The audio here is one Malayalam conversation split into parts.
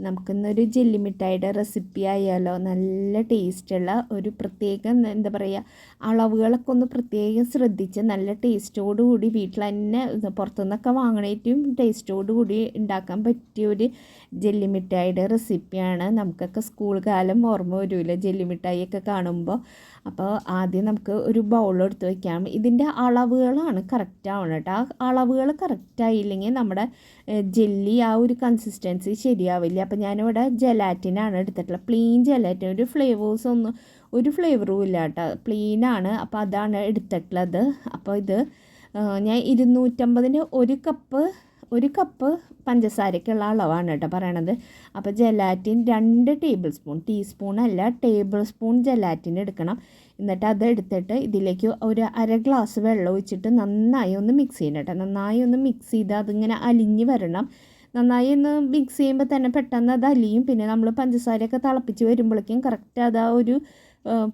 നമുക്കിന്നൊരു ജെല്ലി മിഠായിയുടെ റെസിപ്പി ആയാലോ നല്ല ടേസ്റ്റുള്ള ഒരു പ്രത്യേക എന്താ പറയുക അളവുകളൊക്കെ ഒന്ന് പ്രത്യേകം ശ്രദ്ധിച്ച് നല്ല ടേസ്റ്റോടു കൂടി വീട്ടിൽ തന്നെ പുറത്തുനിന്നൊക്കെ വാങ്ങണേറ്റും ടേസ്റ്റോടു കൂടി ഉണ്ടാക്കാൻ പറ്റിയ ഒരു ജെല്ലി മിഠായിയുടെ റെസിപ്പിയാണ് നമുക്കൊക്കെ സ്കൂൾ കാലം ഓർമ്മ വരില്ല ജെല്ലി മിഠായിയൊക്കെ കാണുമ്പോൾ അപ്പോൾ ആദ്യം നമുക്ക് ഒരു ബൗൾ എടുത്ത് വയ്ക്കാം ഇതിന്റെ അളവുകളാണ് കറക്റ്റ് ആവണം കേട്ടോ ആ അളവുകൾ കറക്റ്റ് ആയില്ലെങ്കിൽ നമ്മുടെ ജെല്ലി ആ ഒരു കൺസിസ്റ്റൻസി ശരിയാവില്ല. അപ്പോൾ ഞാനിവിടെ ജലാറ്റിനാണ് എടുത്തിട്ടുള്ളത്. പ്ലെയിൻ ജലാറ്റിൻ ഒരു ഫ്ലേവേഴ്സ് ഒന്നും ഒരു ഫ്ലേവറും ഇല്ല കേട്ടോ. പ്ലെയിനാണ് അപ്പോൾ അതാണ് എടുത്തിട്ടുള്ളത്. അപ്പോൾ ഇത് ഞാൻ ഇരുന്നൂറ്റമ്പതിന് ഒരു കപ്പ് ഒരു കപ്പ് പഞ്ചസാരയ്ക്കുള്ള അളവാണ് കേട്ടോ പറയണത്. അപ്പോൾ ജലാറ്റിൻ രണ്ട് ടേബിൾ സ്പൂൺ ടീസ്പൂൺ അല്ല ടേബിൾ സ്പൂൺ ജലാറ്റിൻ എടുക്കണം. എന്നിട്ട് അത് എടുത്തിട്ട് ഇതിലേക്ക് ഒരു അര ഗ്ലാസ് വെള്ളം ഒഴിച്ചിട്ട് നന്നായി ഒന്ന് മിക്സ് ചെയ്യണം കേട്ടോ. നന്നായി ഒന്ന് മിക്സ് ചെയ്ത് അതിങ്ങനെ അലിഞ്ഞ് വരണം. നന്നായി ഒന്ന് മിക്സ് ചെയ്യുമ്പോൾ തന്നെ പെട്ടെന്ന് അത് അലിയും. പിന്നെ നമ്മൾ പഞ്ചസാരയൊക്കെ തിളപ്പിച്ച് വരുമ്പോഴേക്കും കറക്റ്റ് അത് ആ ഒരു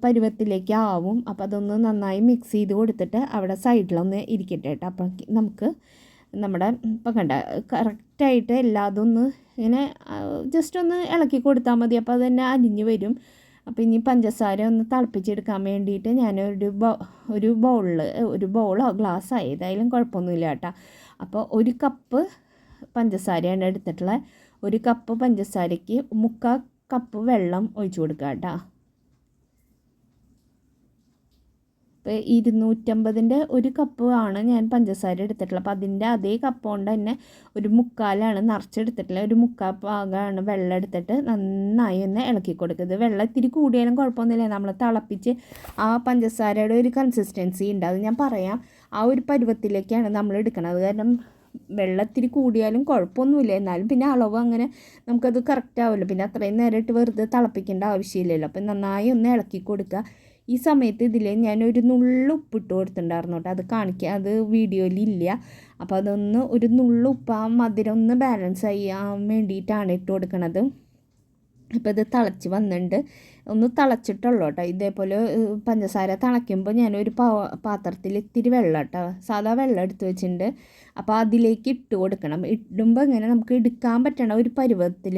പരുവത്തിലേക്ക് ആവും. അപ്പോൾ അതൊന്ന് നന്നായി മിക്സ് ചെയ്ത് കൊടുത്തിട്ട് അവിടെ സൈഡിലൊന്ന് ഇരിക്കട്ടെ കേട്ടോ അപ്പം നമുക്ക് നമ്മുടെ ഇപ്പം കണ്ട കറക്റ്റായിട്ട് എല്ലാതും ഒന്ന് ഇങ്ങനെ ജസ്റ്റ് ഒന്ന് ഇളക്കി കൊടുത്താൽ മതി. അപ്പോൾ അത് തന്നെ അലിഞ്ഞ് വരും. അപ്പോൾ ഇനി പഞ്ചസാര ഒന്ന് തിളപ്പിച്ചെടുക്കാൻ വേണ്ടിയിട്ട് ഞാനൊരു ബൗ ഒരു ബൗളിൽ ഒരു ബൗളോ ഗ്ലാസ്സോ ഏതായാലും കുഴപ്പമൊന്നുമില്ല കേട്ടോ അപ്പോൾ ഒരു കപ്പ് പഞ്ചസാരയാണ് എടുത്തിട്ടുള്ളത്. ഒരു കപ്പ് പഞ്ചസാരയ്ക്ക് മുക്കാൽ കപ്പ് വെള്ളം ഒഴിച്ചു കൊടുക്കുക കേട്ടോ. ഇപ്പോൾ ഇരുന്നൂറ്റമ്പതിന്റെ ഒരു കപ്പ് ആണ് ഞാൻ പഞ്ചസാര എടുത്തിട്ടുള്ളത്. അപ്പോൾ അതിന്റെ അതേ കപ്പ് കൊണ്ട് തന്നെ ഒരു മുക്കാലാണ് നിറച്ചെടുത്തിട്ടുള്ളത്. ഒരു മുക്കാൽ ഭാഗമാണ് വെള്ളം എടുത്തിട്ട് നന്നായി ഒന്ന് ഇളക്കി കൊടുക്കുന്നത് വെള്ളം ഇത്തിരി കൂടിയാലും കുഴപ്പമൊന്നുമില്ല. നമ്മൾ തിളപ്പിച്ച് ആ പഞ്ചസാരയുടെ ഒരു കൺസിസ്റ്റൻസി ഉണ്ട്. അത് ഞാൻ പറയാം. ആ ഒരു പരുവത്തിലേക്കാണ് നമ്മൾ എടുക്കുന്നത്. കാരണം വെള്ളത്തിരി കൂടിയാലും കുഴപ്പമൊന്നുമില്ല. എന്നാലും പിന്നെ അളവ് അങ്ങനെ നമുക്കത് കറക്റ്റ് ആവുമല്ലോ പിന്നെ അത്രയും നേരമായിട്ട് വെറുതെ തിളപ്പിക്കേണ്ട ആവശ്യമില്ലല്ലോ. അപ്പം നന്നായി ഒന്ന് ഇളക്കി കൊടുക്കുക. ഈ സമയത്ത് ഇതിൽ ഞാനൊരു നുള്ളു ഉപ്പിട്ട് കൊടുത്തിട്ടുണ്ടായിരുന്നു കേട്ടോ. അത് കാണിക്കുക അത് വീഡിയോയിൽ ഇല്ല. അപ്പോൾ അതൊന്ന് ഒരു നുള്ളു ഉപ്പ് ആ മധുരം ഒന്ന് ബാലൻസ് ചെയ്യാൻ വേണ്ടിയിട്ടാണ് ഇട്ട് കൊടുക്കണത്. ഇപ്പോൾ ഇത് തിളച്ച് വന്നിട്ടുണ്ട് ഒന്ന് തിളച്ചിട്ടുള്ളൂ കേട്ടോ ഇതേപോലെ പഞ്ചസാര തിളയ്ക്കുമ്പോൾ ഞാനൊരു പാ പാത്രത്തിൽ ഇത്തിരി വെള്ളം കേട്ടോ സാധാ വെള്ളം എടുത്ത് വെച്ചിട്ടുണ്ട് അപ്പോൾ അതിലേക്ക് ഇട്ട് കൊടുക്കണം. ഇടുമ്പോൾ ഇങ്ങനെ നമുക്ക് എടുക്കാൻ പറ്റണ ഒരു പരുവത്തിൽ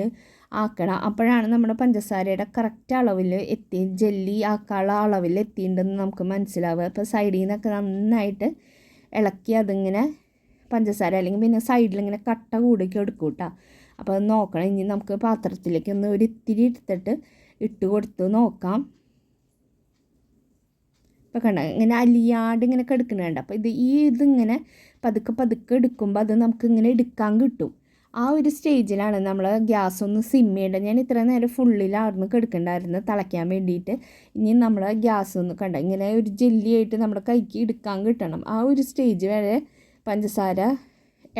ആക്കണം. അപ്പോഴാണ് നമ്മുടെ പഞ്ചസാരയുടെ കറക്റ്റ് അളവിൽ എത്തി ജെല്ലി ആക്കാനുള്ള അളവിൽ എത്തിയിട്ടുണ്ടെന്ന് നമുക്ക് മനസ്സിലാവുക. അപ്പോൾ സൈഡിൽ നിന്നൊക്കെ നന്നായിട്ട് ഇളക്കി അതിങ്ങനെ പഞ്ചസാര അല്ലെങ്കിൽ പിന്നെ സൈഡിൽ ഇങ്ങനെ കട്ട കൂടിയൊക്കെ എടുക്കും അപ്പോൾ അത് നോക്കണം. ഇനി നമുക്ക് പാത്രത്തിലേക്ക് ഒന്ന് ഒരു ഇത്തിരി എടുത്തിട്ട് ഇട്ട് കൊടുത്ത് നോക്കാം. ഇപ്പോൾ കണ്ട ഇങ്ങനെ അലിയാണ്ട് ഇങ്ങനെ കിടക്കുന്നുണ്ട് അപ്പോൾ ഇത് ഈ ഇതിങ്ങനെ പതുക്കെ പതുക്കെ എടുക്കുമ്പോൾ അത് നമുക്ക് ഇങ്ങനെ എടുക്കാൻ കിട്ടും. ആ ഒരു സ്റ്റേജിലാണ് നമ്മൾ ഗ്യാസ് ഒന്ന് സിം ചെയ്യേണ്ടത്. ഞാൻ ഇത്ര നേരം ഫുള്ളിലായിരുന്നു കിടക്കണ്ടായിരുന്നു തിളയ്ക്കാൻ വേണ്ടിയിട്ട്. ഇനി നമ്മൾ ഗ്യാസ് ഒന്ന് കണ്ട ഇങ്ങനെ ഒരു ജെല്ലിയായിട്ട് നമ്മുടെ കൈക്ക് എടുക്കാൻ കിട്ടണം. ആ ഒരു സ്റ്റേജ് വരെ പഞ്ചസാര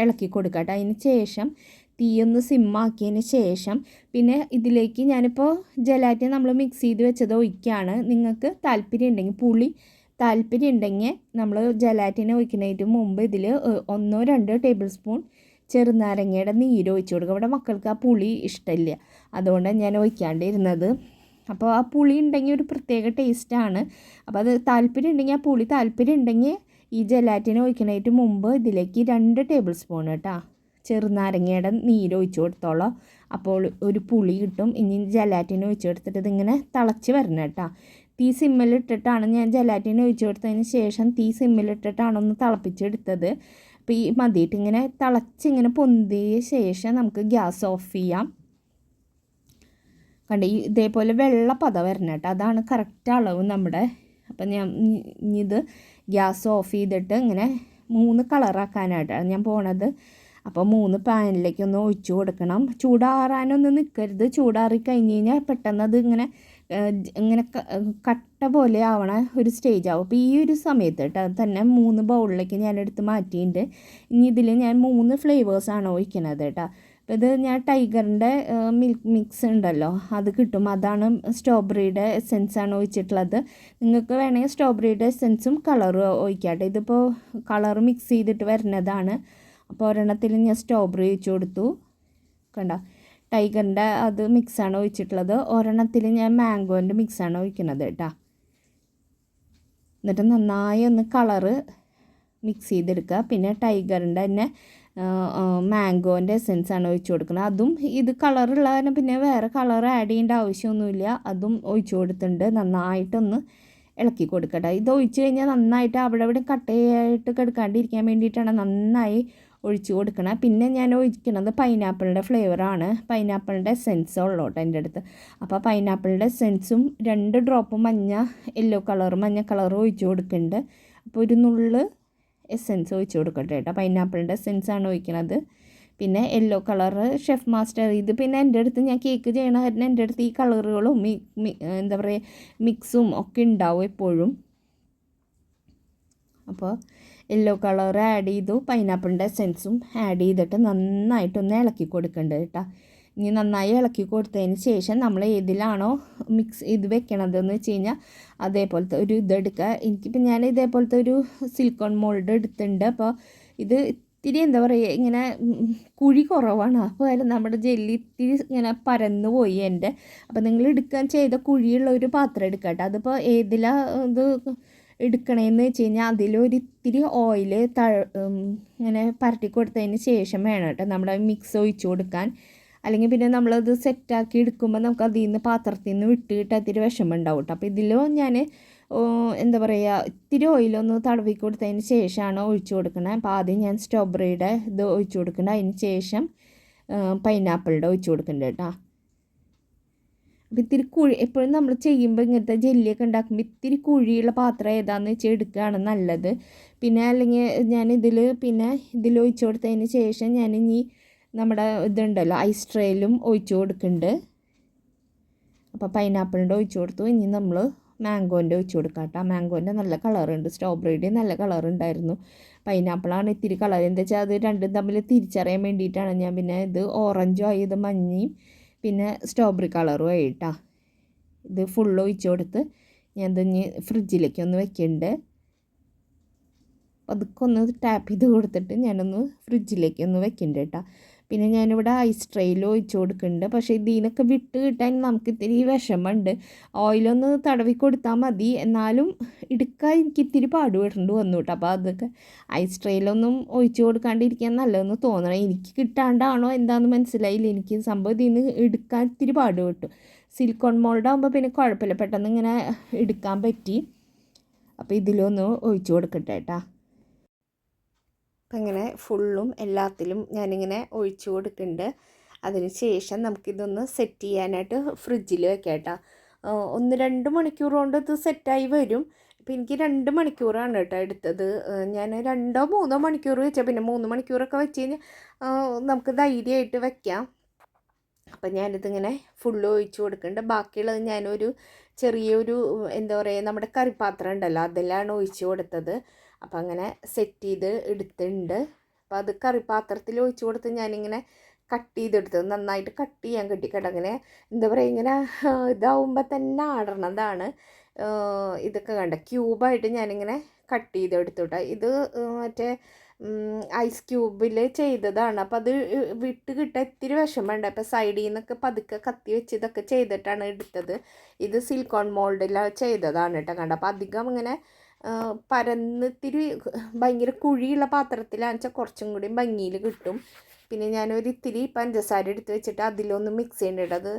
ഇളക്കി കൊടുക്കട്ടെ. അതിന് ശേഷം തീയൊന്ന് സിമ്മാക്കിയതിന് ശേഷം പിന്നെ ഇതിലേക്ക് ഞാനിപ്പോൾ ജലാറ്റിൻ നമ്മൾ മിക്സ് ചെയ്ത് വെച്ചത് ഒഴിക്കുകയാണ് നിങ്ങൾക്ക് താല്പര്യം ഉണ്ടെങ്കിൽ പുളി താല്പര്യം ഉണ്ടെങ്കിൽ നമ്മൾ ജലാറ്റിനെ ഒഴിക്കുന്നതിന് മുമ്പ് ഇതിൽ ഒന്നോ രണ്ടോ ടേബിൾ സ്പൂൺ ചെറുനാരങ്ങയുടെ നീര് ഒഴിച്ചു കൊടുക്കുക. ഇവിടെ മക്കൾക്ക് ആ പുളി ഇഷ്ടമില്ല. അതുകൊണ്ടാണ് ഞാൻ ഒഴിക്കാണ്ടിരുന്നത്. അപ്പോൾ ആ പുളി ഉണ്ടെങ്കിൽ ഒരു പ്രത്യേക ടേസ്റ്റാണ് അപ്പോൾ അത് താല്പര്യം ഉണ്ടെങ്കിൽ ആ പുളി താല്പര്യം ഉണ്ടെങ്കിൽ ഈ ജലാറ്റിനെ ഒഴിക്കുന്നതിന് മുമ്പ് ഇതിലേക്ക് രണ്ട് ടേബിൾ സ്പൂൺ കേട്ടോ. ചെറുനാരങ്ങയുടെ നീര് ഒഴിച്ചു കൊടുത്തോളാം. അപ്പോൾ ഒരു പുളി കിട്ടും. ഇനി ജലാറ്റിന് ഒഴിച്ചു കൊടുത്തിട്ട് ഇതിങ്ങനെ തിളച്ച് വരണം കേട്ടോ. തീ സിമ്മിലിട്ടിട്ടാണ് ഞാൻ ജലാറ്റിന് ഒഴിച്ചു കൊടുത്തതിന് ശേഷം തീ സിമ്മിലിട്ടിട്ടാണ് ഒന്ന് തിളപ്പിച്ചെടുത്തത്. അപ്പോൾ ഈ മതിയിട്ട് ഇങ്ങനെ തിളച്ചിങ്ങനെ പൊന്തിയ ശേഷം നമുക്ക് ഗ്യാസ് ഓഫ് ചെയ്യാം. കണ്ട ഈ ഇതേപോലെ വെള്ള പത വരണം കേട്ടോ. അതാണ് കറക്റ്റ് അളവ് നമ്മുടെ. അപ്പം ഞാൻ ഇത് ഗ്യാസ് ഓഫ് ചെയ്തിട്ട് ഇങ്ങനെ മൂന്ന് കളറാക്കാനായിട്ടാണ് ഞാൻ പോണത്. അപ്പോൾ മൂന്ന് പാനിലേക്ക് ഒന്ന് ഒഴിച്ചു കൊടുക്കണം. ചൂടാറാനൊന്നും നിൽക്കരുത് ചൂടാറി കഴിഞ്ഞ് കഴിഞ്ഞാൽ പെട്ടെന്ന് അത് ഇങ്ങനെ ഇങ്ങനെ കട്ട പോലെ ആവണ ഒരു സ്റ്റേജ് ആവും. അപ്പോൾ ഈ ഒരു സമയത്ത് കേട്ടോ തന്നെ മൂന്ന് ബൗളിലേക്ക് ഞാൻ എടുത്ത് മാറ്റിയിട്ടുണ്ട് ഇനി ഇതിൽ ഞാൻ മൂന്ന് ഫ്ലേവേഴ്സാണ് ഒഴിക്കണത് കേട്ടോ. അപ്പോൾ ഇത് ഞാൻ ടൈഗറിന്റെ മിൽക്ക് മിക്സ് ഉണ്ടല്ലോ അത് കിട്ടും. അതാണ് സ്ട്രോബെറിയുടെ എസെൻസാണ് ഒഴിച്ചിട്ടുള്ളത്. നിങ്ങൾക്ക് വേണമെങ്കിൽ സ്ട്രോബെറിയുടെ എസെൻസും കളറും ഒഴിക്കാം കേട്ടോ ഇതിപ്പോൾ കളർ മിക്സ് ചെയ്തിട്ട് വരുന്നതാണ്. അപ്പോൾ ഒരെണ്ണത്തിൽ ഞാൻ സ്ട്രോബെറി ഒഴിച്ചു കൊടുത്തു. കണ്ട? ടൈഗറിന്റെ അത് മിക്സാണ് ഒഴിച്ചിട്ടുള്ളത്. ഒരെണ്ണത്തിൽ ഞാൻ മാംഗോന്റെ മിക്സാണ് ഒഴിക്കുന്നത് കേട്ടോ. എന്നിട്ട് നന്നായി ഒന്ന് കളറ് മിക്സ് ചെയ്തെടുക്കുക. പിന്നെ ടൈഗറിന്റെ തന്നെ മാംഗോന്റെ എസെൻസാണ് ഒഴിച്ചു കൊടുക്കുന്നത്. അതും ഇത് കളറുള്ള പിന്നെ വേറെ കളർ ആഡ് ചെയ്യേണ്ട ആവശ്യമൊന്നുമില്ല. അതും ഒഴിച്ചു കൊടുത്തിട്ടുണ്ട്. നന്നായിട്ടൊന്ന് ഇളക്കി കൊടുക്കട്ടെ. ഇത് ഒഴിച്ച് കഴിഞ്ഞാൽ നന്നായിട്ട് അവിടെ അവിടെ കട്ടയായിട്ട് കിടക്കാണ്ടിരിക്കാൻ വേണ്ടിയിട്ടാണ് നന്നായി ഒഴിച്ച് കൊടുക്കണം. പിന്നെ ഞാൻ ഒഴിക്കുന്നത് പൈനാപ്പിളിന്റെ ഫ്ലേവറാണ് പൈനാപ്പിളിന്റെ എസെൻസ് ഉള്ളോട്ടോ എന്റെ അടുത്ത്. അപ്പോൾ പൈനാപ്പിളിന്റെ സെൻസും രണ്ട് ഡ്രോപ്പ് മഞ്ഞ യെല്ലോ കളർ മഞ്ഞ കളറും ഒഴിച്ച് കൊടുക്കുന്നുണ്ട് അപ്പോൾ ഒരു നുള്ള് എസെൻസ് ഒഴിച്ച് കൊടുക്കട്ടെ കേട്ടോ. പൈനാപ്പിളിന്റെ സെൻസാണ് ഒഴിക്കുന്നത് പിന്നെ യെല്ലോ കളറ് ഷെഫ് മാസ്റ്റർ ഇത് പിന്നെ എന്റെ അടുത്ത് ഞാൻ കേക്ക് ചെയ്യണ കാരണം എന്റെ അടുത്ത് ഈ കളറുകളും എന്താ പറയുക മിക്സും ഒക്കെ ഉണ്ടാവും എപ്പോഴും. അപ്പോൾ യെല്ലോ കളർ ആഡ് ചെയ്തു പൈനാപ്പിളിന്റെ എസെൻസും ആഡ് ചെയ്തിട്ട് നന്നായിട്ടൊന്ന് ഇളക്കി കൊടുക്കേണ്ടത് കേട്ടോ ഇനി നന്നായി ഇളക്കി കൊടുത്തതിന് ശേഷം നമ്മൾ ഏതിലാണോ മിക്സ് ഇത് വെക്കണതെന്ന് വെച്ച് കഴിഞ്ഞാൽ അതേപോലത്തെ ഒരു ഇതെടുക്കുക എനിക്കിപ്പോൾ ഞാൻ ഇതേപോലത്തെ ഒരു സിലിക്കോൺ മോൾഡ് എടുത്തിട്ടുണ്ട്. അപ്പോൾ ഇത് ഇത്തിരി എന്താ പറയുക ഇങ്ങനെ കുഴി കുറവാണ്. അപ്പോൾ അതിൽ നമ്മുടെ ജെല്ലി ഇത്തിരി ഇങ്ങനെ പരന്നു പോയി എന്റെ. അപ്പോൾ നിങ്ങൾ എടുക്കാൻ ചെയ്ത കുഴിയുള്ള ഒരു പാത്രം എടുക്കട്ടെ. അതിപ്പോൾ ഏതിലാണ് ഇത് എടുക്കണേന്ന് വെച്ച് കഴിഞ്ഞാൽ അതിലൊരിത്തിരി ഓയിൽ തഴ ഇങ്ങനെ പരട്ടി കൊടുത്തതിന് ശേഷം വേണം കേട്ടോ നമ്മൾ മിക്സ് ഒഴിച്ചു കൊടുക്കാൻ. അല്ലെങ്കിൽ പിന്നെ നമ്മളത് സെറ്റാക്കി എടുക്കുമ്പോൾ നമുക്ക് അതിൽ നിന്ന് പാത്രത്തിൽ നിന്ന് വിട്ട് കിട്ടാൻ ഇത്തിരി വിഷമം ഉണ്ടാവും കേട്ടോ. അപ്പോൾ ഇതിലും ഞാൻ എന്താ പറയുക ഇത്തിരി ഓയിലൊന്ന് തടവി കൊടുത്തതിന് ശേഷമാണ് ഒഴിച്ചു കൊടുക്കുന്നത് അപ്പോൾ ആദ്യം ഞാൻ സ്ട്രോബെറിയുടെ ഇത് ഒഴിച്ചു കൊടുക്കുന്നത് അതിന് ശേഷം പൈനാപ്പിളിന്റെ ഒഴിച്ചു കൊടുക്കുന്നുണ്ട് കേട്ടോ. അപ്പോൾ ഇത്തിരി കുഴി എപ്പോഴും നമ്മൾ ചെയ്യുമ്പോൾ ഇങ്ങനത്തെ ജെല്ലിയൊക്കെ ഉണ്ടാക്കുമ്പോൾ ഇത്തിരി കുഴിയുള്ള പാത്രം ഏതാണെന്ന് വെച്ചാൽ എടുക്കുകയാണ് നല്ലത്. പിന്നെ അല്ലെങ്കിൽ ഞാൻ ഇതിൽ പിന്നെ ഇതിൽ ഒഴിച്ചു കൊടുത്തതിന് ശേഷം ഞാൻ ഇനി നമ്മുടെ ഇതുണ്ടല്ലോ ഐസ് ട്രേയിലും ഒഴിച്ചു കൊടുക്കുന്നുണ്ട് അപ്പോൾ പൈനാപ്പിളിന്റെ ഒഴിച്ചു കൊടുത്തു ഇനി നമ്മൾ മാംഗോന്റെ ഒഴിച്ചു കൊടുക്കാം കേട്ടോ. മാംഗോന്റെ നല്ല കളറുണ്ട് സ്ട്രോബെറിയുടെ നല്ല കളറുണ്ടായിരുന്നു. പൈനാപ്പിളാണ് ഇത്തിരി കളർ. എന്താ വെച്ചാൽ അത് രണ്ടും തമ്മിൽ തിരിച്ചറിയാൻ വേണ്ടിയിട്ടാണ് ഞാൻ പിന്നെ ഇത് ഓറഞ്ചും ആയി ഇത് മഞ്ഞയും പിന്നെ സ്ട്രോബെറി കളറും ആയിട്ടാ. ഇത് ഫുൾ ഒഴിച്ചു കൊടുത്ത് ഞാൻ ഇതൊന്ന് ഫ്രിഡ്ജിലേക്ക് ഒന്ന് വെക്കുന്നുണ്ട് അതൊക്കെ ഒന്ന് ടാപ്പ് ചെയ്ത് കൊടുത്തിട്ട് ഞാനൊന്ന് ഫ്രിഡ്ജിലേക്ക് ഒന്ന് വെക്കുന്നുണ്ട് കേട്ടോ. പിന്നെ ഞാനിവിടെ ഐസ് ട്രെയിൽ ഒഴിച്ചു കൊടുക്കുന്നുണ്ട്. പക്ഷേ ഇതിനൊക്കെ വിട്ട് കിട്ടാൻ നമുക്ക് ഇത്തിരി വിഷമമുണ്ട്. ഓയിലൊന്ന് തടവി കൊടുത്താൽ മതി. എന്നാലും എടുക്കാൻ എനിക്ക് ഇത്തിരി പാടുപെട്ടുണ്ട് വന്നു കേട്ടോ. അപ്പോൾ അതൊക്കെ ഐസ് ട്രെയിലൊന്നും ഒഴിച്ചു കൊടുക്കാണ്ടിരിക്കാൻ നല്ലതെന്ന് തോന്നണം. എനിക്ക് കിട്ടാണ്ടാണോ എന്താണെന്ന് മനസ്സിലായില്ല. എനിക്ക് സംഭവം ഇതിൽ നിന്ന് എടുക്കാൻ ഇത്തിരി പാടുപെട്ടു. സിലിക്കോൺ മോൾഡ് ആകുമ്പോൾ പിന്നെ കുഴപ്പമില്ല. പെട്ടെന്ന് ഇങ്ങനെ എടുക്കാൻ പറ്റി. അപ്പോൾ ഇതിലൊന്ന് ഒഴിച്ചു കൊടുക്കട്ടെ കേട്ടോ. അപ്പം ഇങ്ങനെ ഫുള്ളും എല്ലാത്തിലും ഞാനിങ്ങനെ ഒഴിച്ചു കൊടുക്കുന്നുണ്ട് അതിന് ശേഷം നമുക്കിതൊന്ന് സെറ്റ് ചെയ്യാനായിട്ട് ഫ്രിഡ്ജിൽ വെക്കാം ഒന്ന് രണ്ട് മണിക്കൂർ കൊണ്ട് ഇത് സെറ്റായി വരും. ഇപ്പം എനിക്ക് രണ്ട് മണിക്കൂറാണ് കേട്ടോ എടുത്തത്. ഞാൻ രണ്ടോ മൂന്നോ മണിക്കൂർ വെച്ചാൽ പിന്നെ മൂന്ന് മണിക്കൂറൊക്കെ വെച്ച് കഴിഞ്ഞാൽ നമുക്ക് ധൈര്യമായിട്ട് വെക്കാം. അപ്പം ഞാനിതിങ്ങനെ ഫുള്ള് ഒഴിച്ച് കൊടുക്കുന്നുണ്ട് ബാക്കിയുള്ളത് ഞാനൊരു ചെറിയൊരു എന്താ പറയുക നമ്മുടെ കറിപ്പാത്രം ഉണ്ടല്ലോ അതെല്ലാം ഒഴിച്ച് കൊടുത്തത്. അപ്പം അങ്ങനെ സെറ്റ് ചെയ്ത് എടുത്തിട്ടുണ്ട് അപ്പോൾ അത് കറിപ്പാത്രത്തിൽ ഒഴിച്ച് കൊടുത്ത് ഞാനിങ്ങനെ കട്ട് ചെയ്തെടുത്തത്. നന്നായിട്ട് കട്ട് ചെയ്യാൻ കിട്ടിക്കട്ടെ അങ്ങനെ എന്താ പറയുക ഇങ്ങനെ ഇതാവുമ്പോൾ തന്നെ ആടണതാണ്. ഇതൊക്കെ കണ്ട? ക്യൂബായിട്ട് ഞാനിങ്ങനെ കട്ട് ചെയ്തെടുത്തു കേട്ടോ ഇത് മറ്റേ ഐസ് ക്യൂബിൽ ചെയ്തതാണ്. അപ്പോൾ അത് വിട്ട് കിട്ടാൻ ഇത്തിരി വിഷമമുണ്ട് അപ്പോൾ സൈഡിൽ നിന്നൊക്കെ പതുക്കെ കത്തി വെച്ച് ഇതൊക്കെ ചെയ്തിട്ടാണ് എടുത്തത്. ഇത് സിലിക്കോൺ മോൾഡിൽ ചെയ്തതാണ് കേട്ടോ കണ്ട അപ്പോൾ അധികം ഇങ്ങനെ പരന്നിത്തിരി ഭയങ്കര കുഴിയുള്ള പാത്രത്തിലാണെന്ന് വെച്ചാൽ കുറച്ചും കൂടി ഭംഗിയിൽ കിട്ടും. പിന്നെ ഞാനൊരു ഇത്തിരി പഞ്ചസാര എടുത്ത് വെച്ചിട്ട് അതിലൊന്ന് മിക്സ് ചെയ്യേണ്ടത് അത്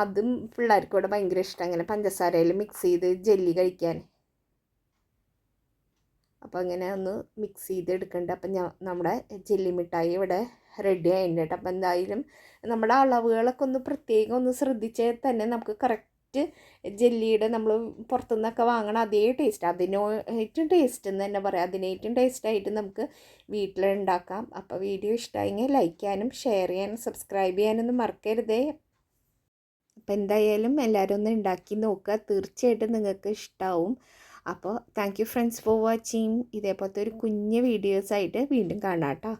അതും പിള്ളേർക്ക് ഇവിടെ ഭയങ്കര ഇഷ്ടം. അങ്ങനെ പഞ്ചസാരയിൽ മിക്സ് ചെയ്ത് ജെല്ലി കഴിക്കാൻ. അപ്പോൾ ഇങ്ങനെ ഒന്ന് മിക്സ് ചെയ്തെടുക്കേണ്ട. അപ്പം ഞാൻ നമ്മുടെ ജെല്ലി മിഠായി ഇവിടെ റെഡി ആയിട്ടുണ്ട് അപ്പം എന്തായാലും നമ്മുടെ അളവുകളൊക്കെ ഒന്ന് പ്രത്യേകം ഒന്ന് ശ്രദ്ധിച്ചാൽ തന്നെ നമുക്ക് കറക്റ്റ് ജെല്ലിയുടെ നമ്മൾ പുറത്തുനിന്നൊക്കെ വാങ്ങണ അതേ ടേസ്റ്റ് അതിനോ ഏറ്റവും ടേസ്റ്റ് എന്ന് തന്നെ പറയാം. അതിനേറ്റവും ടേസ്റ്റായിട്ട് നമുക്ക് വീട്ടിലുണ്ടാക്കാം അപ്പോൾ വീഡിയോ ഇഷ്ടമായെങ്കിൽ ലൈക്ക് ചെയ്യാനും ഷെയർ ചെയ്യാനും സബ്സ്ക്രൈബ് ചെയ്യാനൊന്നും മറക്കരുതേ. അപ്പം എന്തായാലും എല്ലാവരും ഒന്ന് ഉണ്ടാക്കി നോക്കുക. തീർച്ചയായിട്ടും നിങ്ങൾക്ക് ഇഷ്ടമാവും അപ്പോൾ thank you friends for watching ഇതേപോലത്തെ ഒരു കുഞ്ഞ് വീഡിയോസായിട്ട് വീണ്ടും കാണാം കേട്ടോ.